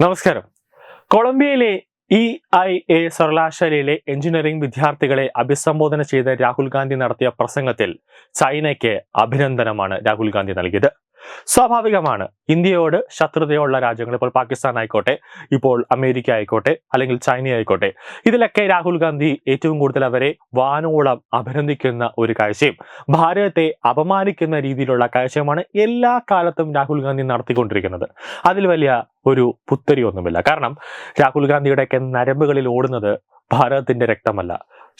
നമസ്കാരം. കൊളംബിയയിലെ E I A സർവകലാശാലയിലെ എഞ്ചിനീയറിംഗ് വിദ്യാർത്ഥികളെ അഭിസംബോധന ചെയ്ത രാഹുൽ ഗാന്ധി നടത്തിയ പ്രസംഗത്തിൽ ചൈനയ്ക്ക് അഭിനന്ദനമാണ് രാഹുൽ ഗാന്ധി നൽകിയത്. സ്വാഭാവികമാണ്. ഇന്ത്യയോട് ശത്രുതയുള്ള രാജ്യങ്ങൾ ഇപ്പോൾ പാകിസ്ഥാൻ ആയിക്കോട്ടെ ഇപ്പോൾ അമേരിക്ക ആയിക്കോട്ടെ അല്ലെങ്കിൽ ചൈന ആയിക്കോട്ടെ ഇതിലൊക്കെ രാഹുൽ ഗാന്ധി ഏറ്റവും കൂടുതൽ അവരെ വാനോളം അഭിനന്ദിക്കുന്ന ഒരു കാഴ്ചയും ഭാരതത്തെ അപമാനിക്കുന്ന രീതിയിലുള്ള കാഴ്ചയുമാണ് എല്ലാ കാലത്തും രാഹുൽ ഗാന്ധി നടത്തിക്കൊണ്ടിരിക്കുന്നത്. അതിൽ വലിയ ഒരു പുത്തരി ഒന്നുമില്ല കാരണം രാഹുൽ ഗാന്ധിയുടെയൊക്കെ നരമ്പുകളിൽ ഓടുന്നത് ഭാരതത്തിന്റെ രക്തമല്ല.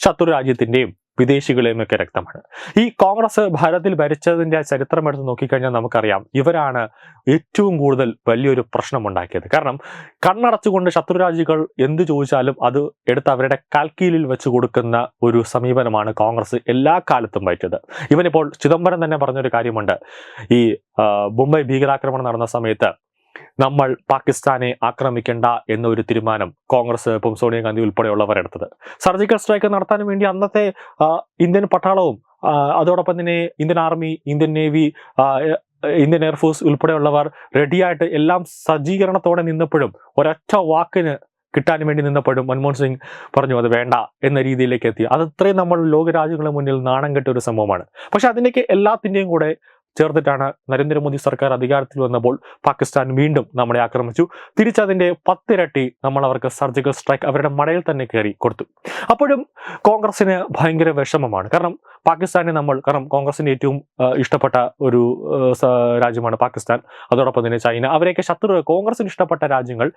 ശത്രു രാജ്യത്തിന്റെയും വിദേശികളെയും ഒക്കെ രക്തമാണ്. ഈ കോൺഗ്രസ് ഭാരതത്തിൽ ഭരിച്ചതിന്റെ ചരിത്രം എടുത്ത് നോക്കിക്കഴിഞ്ഞാൽ നമുക്കറിയാം ഇവരാണ് ഏറ്റവും കൂടുതൽ വലിയൊരു പ്രശ്നം ഉണ്ടാക്കിയത് കാരണം കണ്ണടച്ചുകൊണ്ട് ശത്രു രാജ്യങ്ങൾ എന്ത് ചോദിച്ചാലും അത് എടുത്ത് അവരുടെ കാൽക്കീലിൽ വെച്ച് കൊടുക്കുന്ന ഒരു സമീപനമാണ് കോൺഗ്രസ് എല്ലാ കാലത്തും വഹിച്ചത് ഇവനിപ്പോൾ ചിദംബരം തന്നെ പറഞ്ഞൊരു കാര്യമുണ്ട്. ഈ മുംബൈ ഭീകരാക്രമണം നടന്ന സമയത്ത് നമ്മൾ പാകിസ്ഥാനെ ആക്രമിക്കേണ്ട എന്നൊരു തീരുമാനം കോൺഗ്രസ് ഇപ്പം സോണിയാഗാന്ധി ഉൾപ്പെടെയുള്ളവർ എടുത്തത്. സർജിക്കൽ സ്ട്രൈക്ക് നടത്താൻ വേണ്ടി അന്നത്തെ ഇന്ത്യൻ പട്ടാളവും അതോടൊപ്പം തന്നെ Indian army Indian navy Indian air force ഉൾപ്പെടെയുള്ളവർ റെഡിയായിട്ട് എല്ലാം സജ്ജീകരണത്തോടെ നിന്നപ്പോഴും ഒരൊറ്റ വാക്കിന് കിട്ടാൻ വേണ്ടി നിന്നപ്പോഴും മൻമോഹൻ സിംഗ് പറഞ്ഞു അത് വേണ്ട എന്ന രീതിയിലേക്ക് എത്തി. അത് ഇത്രയും നമ്മൾ ലോകരാജ്യങ്ങളുടെ മുന്നിൽ നാണം കെട്ട ഒരു സംഭവമാണ്. പക്ഷെ അതിനേക്ക് എല്ലാത്തിന്റെയും കൂടെ ചേർത്തിട്ടാണ് നരേന്ദ്രമോദി സർക്കാർ അധികാരത്തിൽ വന്നപ്പോൾ പാകിസ്ഥാൻ വീണ്ടും നമ്മളെ ആക്രമിച്ചു. തിരിച്ചതിന്റെ പത്തിരട്ടി നമ്മൾ അവർക്ക് സർജിക്കൽ സ്ട്രൈക്ക് അവരുടെ മടയിൽ തന്നെ കയറി കൊടുത്തു. അപ്പോഴും കോൺഗ്രസിന് ഭയങ്കര വിഷമമാണ്. കാരണം പാകിസ്ഥാനെ നമ്മൾ കാരണം കോൺഗ്രസിന്റെ ഏറ്റവും ഇഷ്ടപ്പെട്ട ഒരു രാജ്യമാണ് പാകിസ്ഥാൻ. അതോടൊപ്പം തന്നെ ചൈന. അവരെയൊക്കെ ശത്രു കോൺഗ്രസിന് ഇഷ്ടപ്പെട്ട രാജ്യങ്ങൾ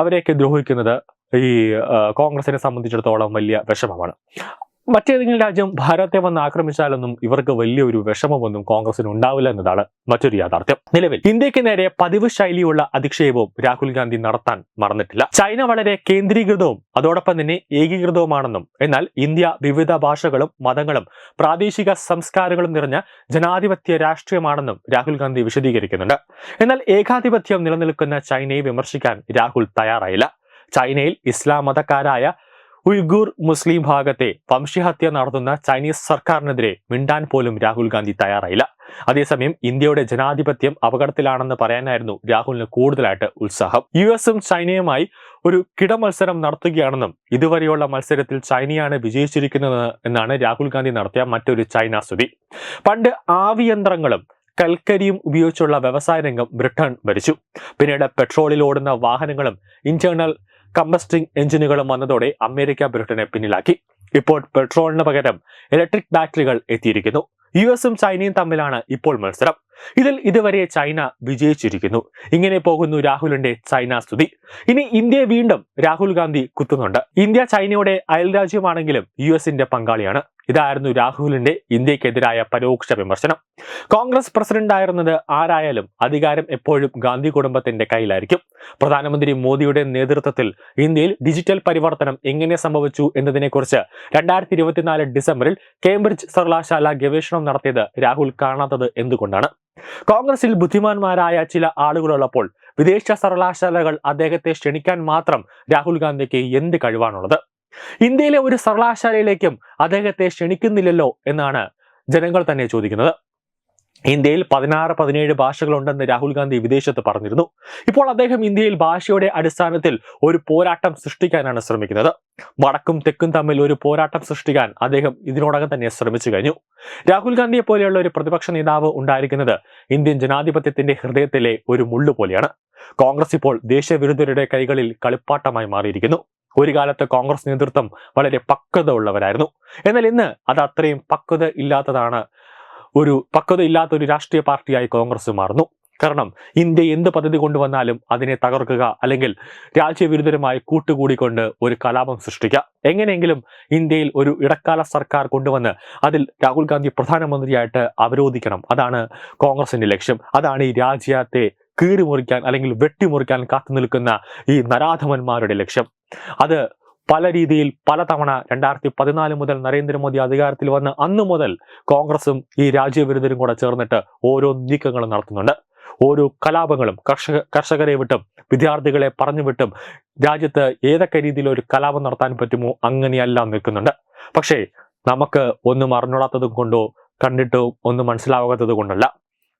അവരെയൊക്കെ ദ്രോഹിക്കുന്നത് ഈ കോൺഗ്രസിനെ സംബന്ധിച്ചിടത്തോളം വലിയ വിഷമമാണ്. മറ്റേതെങ്കിലും രാജ്യം ഭാരതത്തെ വന്ന് ആക്രമിച്ചാലൊന്നും ഇവർക്ക് വലിയൊരു വിഷമമൊന്നും കോൺഗ്രസിന് ഉണ്ടാവില്ല എന്നതാണ് മറ്റൊരു യാഥാർത്ഥ്യം. നിലവിൽ ഇന്ത്യയ്ക്ക് നേരെ പതിവ് ശൈലിയുള്ള അധിക്ഷേപവും രാഹുൽ ഗാന്ധി നടത്താൻ മറന്നിട്ടില്ല. ചൈന വളരെ കേന്ദ്രീകൃതവും അതോടൊപ്പം തന്നെ ഏകീകൃതവുമാണെന്നും എന്നാൽ ഇന്ത്യ വിവിധ ഭാഷകളും മതങ്ങളും പ്രാദേശിക സംസ്കാരങ്ങളും നിറഞ്ഞ ജനാധിപത്യ രാഷ്ട്രീയമാണെന്നും രാഹുൽ ഗാന്ധി വിശദീകരിക്കുന്നുണ്ട്. എന്നാൽ ഏകാധിപത്യം നിലനിൽക്കുന്ന ചൈനയെ വിമർശിക്കാൻ രാഹുൽ തയ്യാറായില്ല. ചൈനയിൽ ഇസ്ലാം മതക്കാരായ ഉയ്ഗൂർ മുസ്ലിം ഭാഗത്തെ വംശഹത്യ നടത്തുന്ന ചൈനീസ് സർക്കാരിനെതിരെ മിണ്ടാൻ പോലും രാഹുൽ ഗാന്ധി തയ്യാറായില്ല. അതേസമയം ഇന്ത്യയുടെ ജനാധിപത്യം അപകടത്തിലാണെന്ന് പറയാനായിരുന്നു രാഹുലിന് കൂടുതലായിട്ട് ഉത്സാഹം. യു എസും ചൈനയുമായി ഒരു കിടമത്സരം നടത്തുകയാണെന്നും ഇതുവരെയുള്ള മത്സരത്തിൽ ചൈനയാണ് വിജയിച്ചിരിക്കുന്നത് എന്നാണ് രാഹുൽ ഗാന്ധി നടത്തിയ മറ്റൊരു ചൈന സ്തുതി. പണ്ട് ആവിയന്ത്രങ്ങളും കൽക്കരിയും ഉപയോഗിച്ചുള്ള വ്യവസായ രംഗം ബ്രിട്ടൻ ഭരിച്ചു. പിന്നീട് പെട്രോളിൽ ഓടുന്ന വാഹനങ്ങളും ഇന്റേണൽ കമ്പസ്റ്റിംഗ് എഞ്ചിനുകളും വന്നതോടെ അമേരിക്ക ബ്രിട്ടനെ പിന്നിലാക്കി. ഇപ്പോൾ പെട്രോളിന് പകരം ഇലക്ട്രിക് ബാറ്ററികൾ എത്തിയിരിക്കുന്നു. യു എസും ചൈനയും തമ്മിലാണ് ഇപ്പോൾ മത്സരം. ഇതിൽ ഇതുവരെ ചൈന വിജയിച്ചിരിക്കുന്നു. ഇങ്ങനെ പോകുന്നു രാഹുലിന്റെ ചൈന സ്തുതി. ഇനി ഇന്ത്യയെ വീണ്ടും രാഹുൽ ഗാന്ധി കുത്തുന്നുണ്ട്. ഇന്ത്യ ചൈനയുടെ അയൽരാജ്യമാണെങ്കിലും യു എസിന്റെ പങ്കാളിയാണ്. ഇതായിരുന്നു രാഹുലിന്റെ ഇന്ത്യക്കെതിരായ പരോക്ഷ വിമർശനം. കോൺഗ്രസ് പ്രസിഡന്റ് ആയിരുന്നത് ആരായാലും അധികാരം എപ്പോഴും ഗാന്ധി കുടുംബത്തിന്റെ കയ്യിലായിരിക്കും. പ്രധാനമന്ത്രി മോദിയുടെ നേതൃത്വത്തിൽ ഇന്ത്യയിൽ ഡിജിറ്റൽ പരിവർത്തനം എങ്ങനെ സംഭവിച്ചു എന്നതിനെക്കുറിച്ച് രണ്ടായിരത്തി ഇരുപത്തിനാല് ഡിസംബറിൽ കേംബ്രിഡ്ജ് സർവകലാശാല ഗവേഷണം നടത്തിയത് രാഹുൽ കാണാത്തത് എന്തുകൊണ്ടാണ്? കോൺഗ്രസിൽ ബുദ്ധിമാന്മാരായ ചില ആളുകളുള്ളപ്പോൾ വിദേശ സർവകലാശാലകൾ അദ്ദേഹത്തെ ക്ഷണിക്കാൻ മാത്രം രാഹുൽ ഗാന്ധിക്ക് എന്ത് കഴിവാണുള്ളത്? ഇന്ത്യയിലെ ഒരു സർവകലാശാലയിലേക്കും അദ്ദേഹത്തെ ക്ഷണിക്കുന്നില്ലല്ലോ എന്നാണ് ജനങ്ങൾ തന്നെ ചോദിക്കുന്നത്. ഇന്ത്യയിൽ പതിനാറ് പതിനേഴ് ഭാഷകളുണ്ടെന്ന് രാഹുൽ ഗാന്ധി വിദേശത്ത് പറഞ്ഞിരുന്നു. ഇപ്പോൾ അദ്ദേഹം ഇന്ത്യയിൽ ഭാഷയുടെ അടിസ്ഥാനത്തിൽ ഒരു പോരാട്ടം സൃഷ്ടിക്കാനാണ് ശ്രമിക്കുന്നത്. വടക്കും തെക്കും തമ്മിൽ ഒരു പോരാട്ടം സൃഷ്ടിക്കാൻ അദ്ദേഹം ഇതിനോടകം തന്നെ ശ്രമിച്ചു കഴിഞ്ഞു. രാഹുൽ ഗാന്ധിയെ പോലെയുള്ള ഒരു പ്രതിപക്ഷ നേതാവ് ഉണ്ടായിരിക്കുന്നത് ഇന്ത്യൻ ജനാധിപത്യത്തിന്റെ ഹൃദയത്തിലെ ഒരു മുള്ളു പോലെയാണ്. കോൺഗ്രസ് ഇപ്പോൾ ദേശവിരുദ്ധരുടെ കൈകളിൽ കളിപ്പാട്ടമായി മാറിയിരിക്കുന്നു. ഒരു കാലത്ത് കോൺഗ്രസ് നേതൃത്വം വളരെ പക്വത ഉള്ളവരായിരുന്നു എന്നാൽ ഇന്ന് അത് അത്രയും പക്വത ഇല്ലാത്തതാണ്. ഒരു പക്വത ഇല്ലാത്ത ഒരു രാഷ്ട്രീയ പാർട്ടിയായി കോൺഗ്രസ് മാറുന്നു. കാരണം ഇന്ത്യ എന്ത് പദ്ധതി കൊണ്ടുവന്നാലും അതിനെ തകർക്കുക അല്ലെങ്കിൽ രാജ്യവിരുദ്ധരുമായി കൂട്ടുകൂടിക്കൊണ്ട് ഒരു കലാപം സൃഷ്ടിക്കുക. എങ്ങനെയെങ്കിലും ഇന്ത്യയിൽ ഒരു ഇടക്കാല സർക്കാർ കൊണ്ടുവന്ന് അതിൽ രാഹുൽ ഗാന്ധി പ്രധാനമന്ത്രിയായിട്ട് അവരോധിക്കണം. അതാണ് കോൺഗ്രസിന്റെ ലക്ഷ്യം. അതാണ് ഈ രാജ്യത്തെ കീറിമുറിക്കാൻ അല്ലെങ്കിൽ വെട്ടിമുറിക്കാൻ കാത്തു നിൽക്കുന്ന ഈ നരാധമന്മാരുടെ ലക്ഷ്യം. അത് പല രീതിയിൽ പലതവണ രണ്ടായിരത്തി പതിനാല് മുതൽ നരേന്ദ്രമോദി അധികാരത്തിൽ വന്ന് അന്നു മുതൽ കോൺഗ്രസും ഈ രാജ്യവിരുദ്ധരും കൂടെ ചേർന്നിട്ട് ഓരോ നീക്കങ്ങളും നടത്തുന്നുണ്ട്. ഓരോ കലാപങ്ങളും കർഷക കർഷകരെ വിട്ടും വിദ്യാർത്ഥികളെ പറഞ്ഞു വിട്ടും രാജ്യത്ത് ഏതൊക്കെ രീതിയിൽ ഒരു കലാപം നടത്താൻ പറ്റുമോ അങ്ങനെയെല്ലാം നിൽക്കുന്നുണ്ട്. പക്ഷേ നമുക്ക് ഒന്നും അറിഞ്ഞൂടാത്തത് കൊണ്ടോ കണ്ടിട്ടോ ഒന്നും മനസ്സിലാകാത്തത് കൊണ്ടല്ല.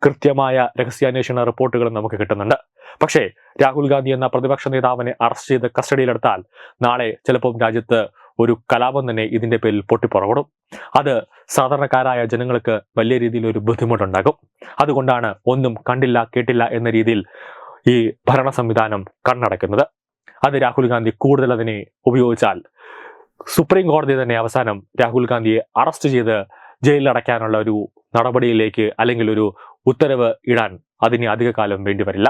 കൃത്യമായ രഹസ്യാന്വേഷണ റിപ്പോർട്ടുകളും നമുക്ക് കിട്ടുന്നുണ്ട്. പക്ഷേ രാഹുൽ ഗാന്ധി എന്ന പ്രതിപക്ഷ നേതാവിനെ അറസ്റ്റ് ചെയ്ത് കസ്റ്റഡിയിലെടുത്താൽ നാളെ ചിലപ്പോൾ രാജ്യത്ത് ഒരു കലാപം തന്നെ ഇതിന്റെ പേരിൽ പൊട്ടിപ്പുറപ്പെടും. അത് സാധാരണക്കാരായ ജനങ്ങൾക്ക് വലിയ രീതിയിൽ ഒരു ബുദ്ധിമുട്ടുണ്ടാകും അതുകൊണ്ടാണ് ഒന്നും കണ്ടില്ല കേട്ടില്ല എന്ന രീതിയിൽ ഈ ഭരണ സംവിധാനം കണ്ണടക്കുന്നത് അത് രാഹുൽ ഗാന്ധി കൂടുതൽ അതിനെ ഉപയോഗിച്ചാൽ സുപ്രീം കോടതി തന്നെ അവസാനം രാഹുൽ ഗാന്ധിയെ അറസ്റ്റ് ചെയ്ത് ജയിലിലടയ്ക്കാനുള്ള ഒരു നടപടിയിലേക്ക് അല്ലെങ്കിൽ ഒരു ഉത്തരവ് ഇടാൻ അതിന് അധികകാലം കാലം വേണ്ടി വരില്ല.